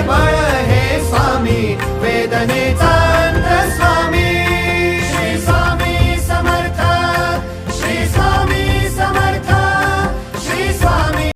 बळ हे स्वामी. वेदने